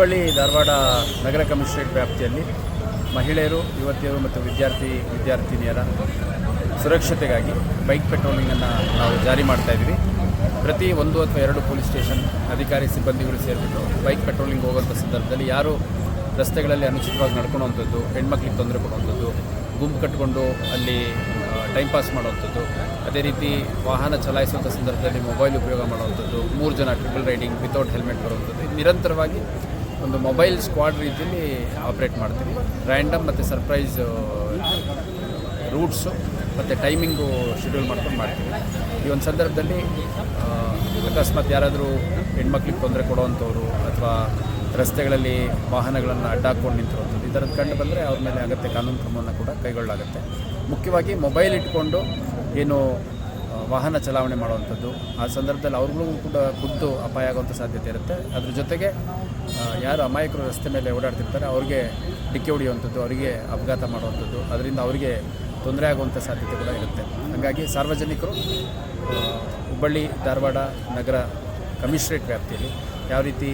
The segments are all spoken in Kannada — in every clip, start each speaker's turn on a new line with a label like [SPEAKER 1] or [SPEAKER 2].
[SPEAKER 1] ಹುಬ್ಬಳ್ಳಿ ಧಾರವಾಡ ನಗರ ಕಮಿಷನರೇಟ್ ವ್ಯಾಪ್ತಿಯಲ್ಲಿ ಮಹಿಳೆಯರು, ಯುವತಿಯರು ಮತ್ತು ವಿದ್ಯಾರ್ಥಿ, ವಿದ್ಯಾರ್ಥಿನಿಯರ ಸುರಕ್ಷತೆಗಾಗಿ ಬೈಕ್ ಪೆಟ್ರೋಲಿಂಗನ್ನು ನಾವು ಜಾರಿ ಮಾಡ್ತಾ ಇದ್ದೀವಿ. ಪ್ರತಿ ಒಂದು ಅಥವಾ ಎರಡು ಪೊಲೀಸ್ ಸ್ಟೇಷನ್ ಅಧಿಕಾರಿ ಸಿಬ್ಬಂದಿಗಳು ಸೇರಿಬಿಟ್ಟು ಬೈಕ್ ಪೆಟ್ರೋಲಿಂಗ್ ಹೋಗುವಂಥ ಸಂದರ್ಭದಲ್ಲಿ ಯಾರು ರಸ್ತೆಗಳಲ್ಲಿ ಅನುಚಿತವಾಗಿ ನಡ್ಕೊಳ್ಳುವಂಥದ್ದು ಹೆಣ್ಮಕ್ಳಿಗೆ ತೊಂದರೆ ಕೊಡುವಂಥದ್ದು, ಗುಂಪು ಕಟ್ಟಿಕೊಂಡು ಅಲ್ಲಿ ಟೈಮ್ ಪಾಸ್ ಮಾಡುವಂಥದ್ದು, ಅದೇ ರೀತಿ ವಾಹನ ಚಲಾಯಿಸುವಂಥ ಸಂದರ್ಭದಲ್ಲಿ ಮೊಬೈಲ್ ಉಪಯೋಗ ಮಾಡುವಂಥದ್ದು, ಮೂರು ಜನ ಟ್ರಿಪಲ್ ರೈಡಿಂಗ್ ವಿತೌಟ್ ಹೆಲ್ಮೆಟ್ ಬರುವಂಥದ್ದು, ನಿರಂತರವಾಗಿ ಒಂದು ಮೊಬೈಲ್ ಸ್ಕ್ವಾಡ್ ರೀತಿಯಲ್ಲಿ ಆಪ್ರೇಟ್ ಮಾಡ್ತೀವಿ. ರ್ಯಾಂಡಮ್ ಮತ್ತು ಸರ್ಪ್ರೈಸ್ ರೂಟ್ಸು ಮತ್ತು ಟೈಮಿಂಗು ಶೆಡ್ಯೂಲ್ ಮಾಡ್ಕೊಂಡು ಮಾಡ್ತೀವಿ. ಈ ಒಂದು ಸಂದರ್ಭದಲ್ಲಿ ಅಕಸ್ಮಾತ್ ಯಾರಾದರೂ ಹೆಣ್ಮಕ್ಳಿಗೆ ತೊಂದರೆ ಕೊಡುವಂಥವ್ರು ಅಥವಾ ರಸ್ತೆಗಳಲ್ಲಿ ವಾಹನಗಳನ್ನು ಅಡ್ಡಾಕೊಂಡು ನಿಂತಿರುವಂಥದ್ದು ಈ ಥರದ್ದು ಕಂಡು ಬಂದರೆ ಅವ್ರ ಮೇಲೆ ಅಗತ್ಯ ಕಾನೂನು ಕ್ರಮವನ್ನು ಕೂಡ ಕೈಗೊಳ್ಳಲಾಗುತ್ತೆ. ಮುಖ್ಯವಾಗಿ ಮೊಬೈಲ್ ಇಟ್ಕೊಂಡು ಏನು ವಾಹನ ಚಲಾವಣೆ ಮಾಡುವಂಥದ್ದು. ಆ ಸಂದರ್ಭದಲ್ಲಿ ಅವ್ರಿಗೂ ಕೂಡ ಖುದ್ದು ಅಪಾಯ ಆಗುವಂಥ ಸಾಧ್ಯತೆ ಇರುತ್ತೆ. ಅದ್ರ ಜೊತೆಗೆ ಯಾರು ಅಮಾಯಕರು ರಸ್ತೆ ಮೇಲೆ ಓಡಾಡ್ತಿರ್ತಾರೆ, ಅವ್ರಿಗೆ ಡಿಕ್ಕಿ ಹೊಡೆಯುವಂಥದ್ದು, ಅವರಿಗೆ ಅಪಘಾತ ಮಾಡುವಂಥದ್ದು, ಅದರಿಂದ ಅವರಿಗೆ ತೊಂದರೆ ಆಗುವಂಥ ಸಾಧ್ಯತೆ ಕೂಡ ಇರುತ್ತೆ. ಹಾಗಾಗಿ ಸಾರ್ವಜನಿಕರು ಹುಬ್ಬಳ್ಳಿ, ಧಾರವಾಡ ನಗರ ಕಮಿಷನರೇಟ್ ವ್ಯಾಪ್ತಿಯಲ್ಲಿ ಯಾವ ರೀತಿ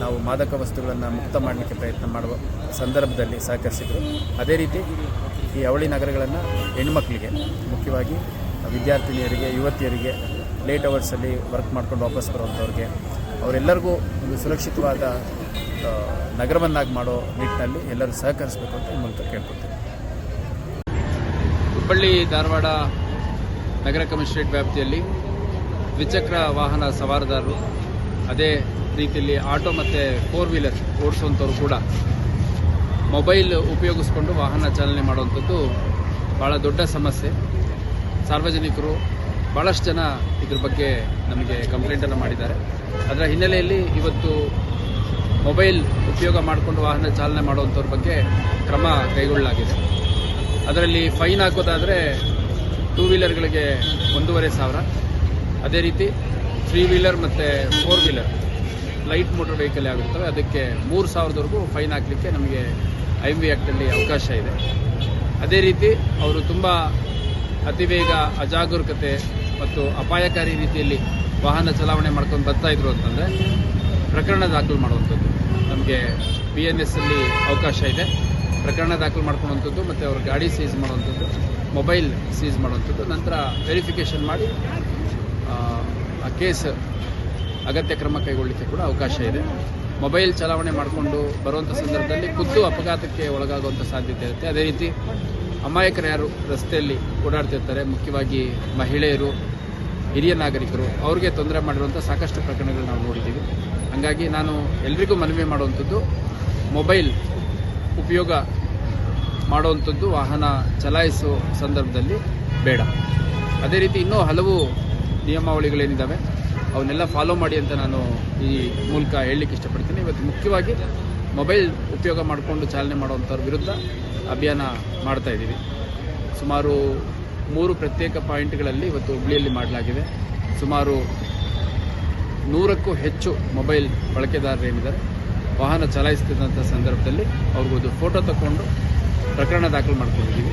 [SPEAKER 1] ನಾವು ಮಾದಕ ವಸ್ತುಗಳನ್ನು ಮುಕ್ತ ಮಾಡಲಿಕ್ಕೆ ಪ್ರಯತ್ನ ಮಾಡುವ ಸಂದರ್ಭದಲ್ಲಿ ಸಹಕರಿಸಿದರು, ಅದೇ ರೀತಿ ಈ ಅವಳಿ ನಗರಗಳನ್ನು ಹೆಣ್ಮಕ್ಳಿಗೆ ಮುಖ್ಯವಾಗಿ ವಿದ್ಯಾರ್ಥಿನಿಯರಿಗೆ, ಯುವತಿಯರಿಗೆ ಲೇಟ್ ಅವರ್ಸಲ್ಲಿ ವರ್ಕ್ ಮಾಡ್ಕೊಂಡು ವಾಪಸ್ ಬರುವಂಥವ್ರಿಗೆ, ಅವರೆಲ್ಲರಿಗೂ ಒಂದು ಸುರಕ್ಷಿತವಾದ ನಗರವನ್ನಾಗಿ ಮಾಡೋ ನಿಟ್ಟಿನಲ್ಲಿ ಎಲ್ಲರೂ ಸಹಕರಿಸಬೇಕು ಅಂತ ಮೂಲಕ ಕೇಳ್ಕೊತೀನಿ ಹುಬ್ಬಳ್ಳಿ, ಧಾರವಾಡ ನಗರ ಕಮಿಷನರೇಟ್ ವ್ಯಾಪ್ತಿಯಲ್ಲಿ ದ್ವಿಚಕ್ರ ವಾಹನ ಸವಾರದಾರರು, ಅದೇ ರೀತಿಯಲ್ಲಿ ಆಟೋ ಮತ್ತು ಫೋರ್ ವೀಲರ್ ಓಡಿಸುವಂಥವ್ರು ಕೂಡ ಮೊಬೈಲ್ ಉಪಯೋಗಿಸ್ಕೊಂಡು ವಾಹನ ಚಾಲನೆ ಮಾಡುವಂಥದ್ದು ಭಾಳ ದೊಡ್ಡ ಸಮಸ್ಯೆ. ಸಾರ್ವಜನಿಕರು ಭಾಳಷ್ಟು ಜನ ಇದ್ರ ಬಗ್ಗೆ ನಮಗೆ ಕಂಪ್ಲೇಂಟನ್ನು ಮಾಡಿದ್ದಾರೆ. ಅದರ ಹಿನ್ನೆಲೆಯಲ್ಲಿ ಇವತ್ತು ಮೊಬೈಲ್ ಉಪಯೋಗ ಮಾಡಿಕೊಂಡು ವಾಹನ ಚಾಲನೆ ಮಾಡುವಂಥವ್ರ ಬಗ್ಗೆ ಕ್ರಮ ಕೈಗೊಳ್ಳಲಾಗಿದೆ. ಅದರಲ್ಲಿ ಫೈನ್ ಹಾಕೋದಾದರೆ ಟೂ ವೀಲರ್ಗಳಿಗೆ ಒಂದೂವರೆ ಸಾವಿರ. ಅದೇ ರೀತಿ ತ್ರೀ ವೀಲರ್ ಮತ್ತು four wheeler light motor vehicle ಆಗಿರ್ತವೆ. ಅದಕ್ಕೆ ಮೂರು ಸಾವಿರದವರೆಗೂ ಫೈನ್ ಹಾಕಲಿಕ್ಕೆ ನಮಗೆ ಐ ವಿ ಆ್ಯಕ್ಟಲ್ಲಿ ಅವಕಾಶ ಇದೆ. ಅದೇ ರೀತಿ ಅವರು ತುಂಬ ಅತಿವೇಗ ಅಜಾಗರೂಕತೆ ಮತ್ತು ಅಪಾಯಕಾರಿ ರೀತಿಯಲ್ಲಿ ವಾಹನ ಚಲಾವಣೆ ಮಾಡ್ಕೊಂಡು ಬರ್ತಾ ಇದ್ರು ಅಂತಂದರೆ ಪ್ರಕರಣ ದಾಖಲು ಮಾಡುವಂಥದ್ದು. ನಮಗೆ ಬಿ ಎನ್ ಎಸ್ಸಲ್ಲಿ ಅವಕಾಶ ಇದೆ. ಪ್ರಕರಣ ದಾಖಲು ಮಾಡ್ಕೊಳ್ಳುವಂಥದ್ದು ಮತ್ತು ಅವ್ರ ಗಾಡಿ ಸೀಸ್ ಮಾಡುವಂಥದ್ದು ಮೊಬೈಲ್ ಸೀಸ್ ಮಾಡುವಂಥದ್ದು. ನಂತರ ವೆರಿಫಿಕೇಷನ್ ಮಾಡಿ ಆ, ಕೇಸ್ ಅಗತ್ಯ ಕ್ರಮ ಕೈಗೊಳ್ಳಲಿಕ್ಕೆ ಕೂಡ ಅವಕಾಶ ಇದೆ. ಮೊಬೈಲ್ ಚಲಾವಣೆ ಮಾಡಿಕೊಂಡು ಬರುವಂಥ ಸಂದರ್ಭದಲ್ಲಿ ಖುದ್ದು ಅಪಘಾತಕ್ಕೆ ಒಳಗಾಗುವಂಥ ಸಾಧ್ಯತೆ ಇರುತ್ತೆ. ಅದೇ ರೀತಿ ಅಮಾಯಕರು ಯಾರು ರಸ್ತೆಯಲ್ಲಿ ಓಡಾಡ್ತಿರ್ತಾರೆ, ಮುಖ್ಯವಾಗಿ ಮಹಿಳೆಯರು, ಹಿರಿಯ ನಾಗರಿಕರು, ಅವ್ರಿಗೆ ತೊಂದರೆ ಮಾಡಿರುವಂಥ ಸಾಕಷ್ಟು ಪ್ರಕರಣಗಳು ನಾವು ನೋಡಿದ್ದೀವಿ. ಹಾಗಾಗಿ ನಾನು ಎಲ್ರಿಗೂ ಮನವಿ ಮಾಡುವಂಥದ್ದು, ಮೊಬೈಲ್ ಉಪಯೋಗ ಮಾಡುವಂಥದ್ದು, ವಾಹನ ಚಲಾಯಿಸೋ ಸಂದರ್ಭದಲ್ಲಿ ಬೇಡ. ಅದೇ ರೀತಿ ಇನ್ನೂ ಹಲವು ನಿಯಮಾವಳಿಗಳೇನಿದ್ದಾವೆ, ಅವನ್ನೆಲ್ಲ ಫಾಲೋ ಮಾಡಿ ಅಂತ ನಾನು ಈ ಮೂಲಕ ಹೇಳಲಿಕ್ಕೆ ಇಷ್ಟಪಡ್ತೀನಿ. ಇವತ್ತು ಮುಖ್ಯವಾಗಿ ಮೊಬೈಲ್ ಉಪಯೋಗ ಮಾಡಿಕೊಂಡು ಚಾಲನೆ ಮಾಡುವಂಥವ್ರ ವಿರುದ್ಧ ಅಭಿಯಾನ ಮಾಡ್ತಾ ಇದ್ದೀವಿ. ಸುಮಾರು ಮೂರು ಪ್ರತ್ಯೇಕ ಪಾಯಿಂಟ್ಗಳಲ್ಲಿ ಇವತ್ತು ಹುಬ್ಳಿಯಲ್ಲಿ ಮಾಡಲಾಗಿದೆ. ಸುಮಾರು ನೂರಕ್ಕೂ ಹೆಚ್ಚು ಮೊಬೈಲ್ ಬಳಕೆದಾರರೇನಿದ್ದಾರೆ ವಾಹನ ಚಲಾಯಿಸ್ತಿದ್ದಂಥ ಸಂದರ್ಭದಲ್ಲಿ ಅವ್ರಿಗೊಂದು ಫೋಟೋ ತಗೊಂಡು ಪ್ರಕರಣ ದಾಖಲು ಮಾಡ್ಕೊಂಡಿದ್ದೀವಿ.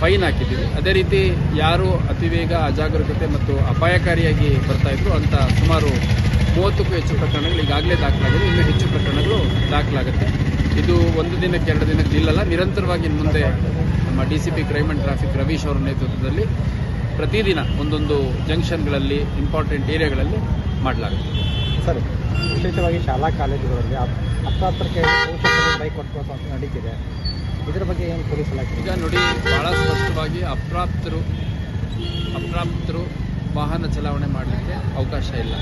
[SPEAKER 1] ಫೈನ್ ಹಾಕಿದ್ದೀವಿ. ಅದೇ ರೀತಿ ಯಾರು ಅತಿವೇಗ, ಅಜಾಗರೂಕತೆ ಮತ್ತು ಅಪಾಯಕಾರಿಯಾಗಿ ಬರ್ತಾ ಇದ್ರು ಅಂತ ಸುಮಾರು ಮೂವತ್ತಕ್ಕೂ ಹೆಚ್ಚು ಪ್ರಕರಣಗಳು ಈಗಾಗಲೇ ದಾಖಲಾಗಿದೆ. ಇನ್ನೂ ಹೆಚ್ಚು ಪ್ರಕರಣಗಳು ದಾಖಲಾಗುತ್ತೆ. ಇದು ಒಂದು ದಿನಕ್ಕೆ ಎರಡು ದಿನಕ್ಕೆ ನಿಲ್ಲಲ್ಲ. ನಿರಂತರವಾಗಿ ಇನ್ನು ಮುಂದೆ ನಮ್ಮ D C P crime and traffic Ravish ಅವರ ನೇತೃತ್ವದಲ್ಲಿ ಪ್ರತಿದಿನ ಒಂದೊಂದು ಜಂಕ್ಷನ್ಗಳಲ್ಲಿ ಇಂಪಾರ್ಟೆಂಟ್ ಏರಿಯಾಗಳಲ್ಲಿ ಮಾಡಲಾಗುತ್ತೆ.
[SPEAKER 2] ಸರ್ ವಿಶೇಷವಾಗಿ ಶಾಲಾ ಕಾಲೇಜುಗಳಲ್ಲಿ ಪೋಷಕರು ಬೈಕ್ ನಡೀತಿದೆ. ಇದರ ಬಗ್ಗೆ ಏನು ಪೊಲೀಸ್ ಇಲಾಖೆ
[SPEAKER 1] ಈಗ ನೋಡಿ ಬಹಳ ಸ್ಪಷ್ಟವಾಗಿ ಅಪ್ರಾಪ್ತರು ಅಪ್ರಾಪ್ತರು ವಾಹನ ಚಲಾವಣೆ ಮಾಡಲಿಕ್ಕೆ ಅವಕಾಶ ಇಲ್ಲ.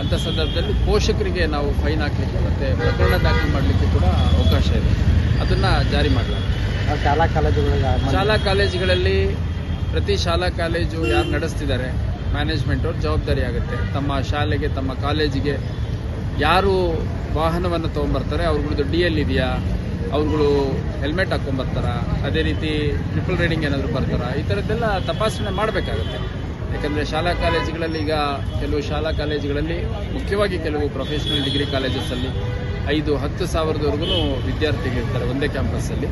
[SPEAKER 1] ಅಂಥ ಸಂದರ್ಭದಲ್ಲಿ ಪೋಷಕರಿಗೆ ನಾವು ಫೈನ್ ಹಾಕಲಿಕ್ಕೆ ಮತ್ತು ಪ್ರಕರಣ ದಾಖಲು ಮಾಡಲಿಕ್ಕೆ ಕೂಡ ಅವಕಾಶ ಇದೆ. ಅದನ್ನು ಜಾರಿ ಮಾಡಲಾಗುತ್ತೆ
[SPEAKER 2] ಶಾಲಾ ಕಾಲೇಜುಗಳಲ್ಲಿ
[SPEAKER 1] ಶಾಲಾ ಕಾಲೇಜುಗಳಲ್ಲಿ ಪ್ರತಿ ಶಾಲಾ ಕಾಲೇಜು ಯಾರು ನಡೆಸ್ತಿದ್ದಾರೆ ಮ್ಯಾನೇಜ್ಮೆಂಟ್ ಅವ್ರ ಜವಾಬ್ದಾರಿ ಆಗುತ್ತೆ. ತಮ್ಮ ಶಾಲೆಗೆ ತಮ್ಮ ಕಾಲೇಜಿಗೆ ಯಾರು ವಾಹನವನ್ನು ತೊಗೊಂಬರ್ತಾರೆ ಅವ್ರಗಳದ್ದು ಡಿ ಎಲ್ ಇದೆಯಾ ಅವ್ರುಗಳು ಹೆಲ್ಮೆಟ್ ಹಾಕ್ಕೊಂಬರ್ತಾರ ಅದೇ ರೀತಿ ಟ್ರಿಪಲ್ ರೈಡಿಂಗ್ ಏನಾದರೂ ಬರ್ತಾರ ಈ ಥರದ್ದೆಲ್ಲ ತಪಾಸಣೆ ಮಾಡಬೇಕಾಗುತ್ತೆ. ಯಾಕಂದರೆ ಶಾಲಾ ಕಾಲೇಜುಗಳಲ್ಲಿ ಈಗ ಕೆಲವು ಶಾಲಾ ಕಾಲೇಜುಗಳಲ್ಲಿ, ಮುಖ್ಯವಾಗಿ ಕೆಲವು ಪ್ರೊಫೆಷನಲ್ ಡಿಗ್ರಿ ಕಾಲೇಜಸಲ್ಲಿ ಐದು, ಹತ್ತು ಸಾವಿರದವರೆಗೂ ವಿದ್ಯಾರ್ಥಿಗಳಿರ್ತಾರೆ ಒಂದೇ ಕ್ಯಾಂಪಸ್ಸಲ್ಲಿ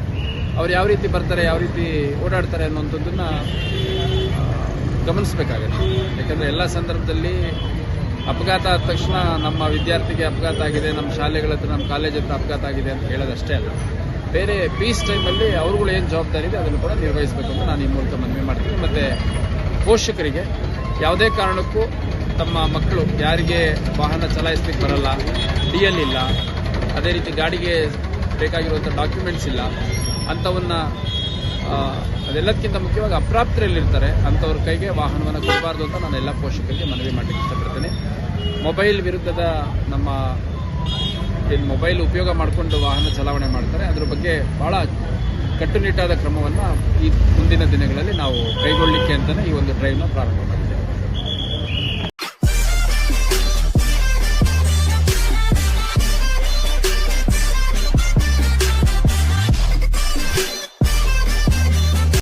[SPEAKER 1] ಅವ್ರು ಯಾವ ರೀತಿ ಬರ್ತಾರೆ, ಯಾವ ರೀತಿ ಓಡಾಡ್ತಾರೆ ಅನ್ನುವಂಥದ್ದನ್ನು ಗಮನಿಸಬೇಕಾಗತ್ತೆ. ಯಾಕಂದರೆ ಎಲ್ಲ ಸಂದರ್ಭದಲ್ಲಿ ಅಪಘಾತ ಆದ ತಕ್ಷಣ ನಮ್ಮ ವಿದ್ಯಾರ್ಥಿಗೆ ಅಪಘಾತ ಆಗಿದೆ, ನಮ್ಮ ಶಾಲೆಗಳ ಹತ್ರ, ನಮ್ಮ ಕಾಲೇಜ್ ಹತ್ರ ಅಪಘಾತ ಆಗಿದೆ ಅಂತ ಹೇಳೋದಷ್ಟೇ ಅಲ್ಲ. ಬೇರೆ ಪೀಸ್ ಟೈಮಲ್ಲಿ ಅವ್ರುಗಳು ಏನು ಜವಾಬ್ದಾರಿ ಇದೆ ಅದನ್ನು ಕೂಡ ನಿರ್ವಹಿಸಬೇಕು ಅಂತ ನಾನು ಈ ಮೂಲಕ ಮನವಿ ಮಾಡ್ತೀನಿ. ಮತ್ತು ಪೋಷಕರಿಗೆ ಯಾವುದೇ ಕಾರಣಕ್ಕೂ ತಮ್ಮ ಮಕ್ಕಳು ಯಾರಿಗೆ ವಾಹನ ಚಲಾಯಿಸ್ಲಿಕ್ಕೆ ಬರಲ್ಲ ಡಿ ಎಲ್ ಇಲ್ಲ, ಅದೇ ರೀತಿ ಗಾಡಿಗೆ ಬೇಕಾಗಿರುವಂಥ ಡಾಕ್ಯುಮೆಂಟ್ಸ್ ಇಲ್ಲ, ಅಂಥವನ್ನ ಅದೆಲ್ಲದಕ್ಕಿಂತ ಮುಖ್ಯವಾಗಿ ಅಪ್ರಾಪ್ತರಲ್ಲಿರ್ತಾರೆ, ಅಂಥವ್ರ ಕೈಗೆ ವಾಹನವನ್ನು ಕೊಡಬಾರ್ದು ಅಂತ ನಾನು ಎಲ್ಲ ಪೋಷಕರಿಗೆ ಮನವಿ ಮಾಡಲಿಕ್ಕೆ ಇಷ್ಟಪಡ್ತೇನೆ. ಮೊಬೈಲ್ ವಿರುದ್ಧದ ನಮ್ಮ ಏನು ಮೊಬೈಲ್ ಉಪಯೋಗ ಮಾಡಿಕೊಂಡು ವಾಹನ ಚಲಾವಣೆ ಮಾಡ್ತಾರೆ, ಅದ್ರ ಬಗ್ಗೆ ಬಹಳ ಕಟ್ಟುನಿಟ್ಟಾದ ಕ್ರಮವನ್ನು ಈ ಮುಂದಿನ ದಿನಗಳಲ್ಲಿ ನಾವು ಕೈಗೊಳ್ಳಲಿಕ್ಕೆ ಅಂತಲೇ ಈ ಒಂದು ಡ್ರೈವ್ನ ಪ್ರಾರಂಭ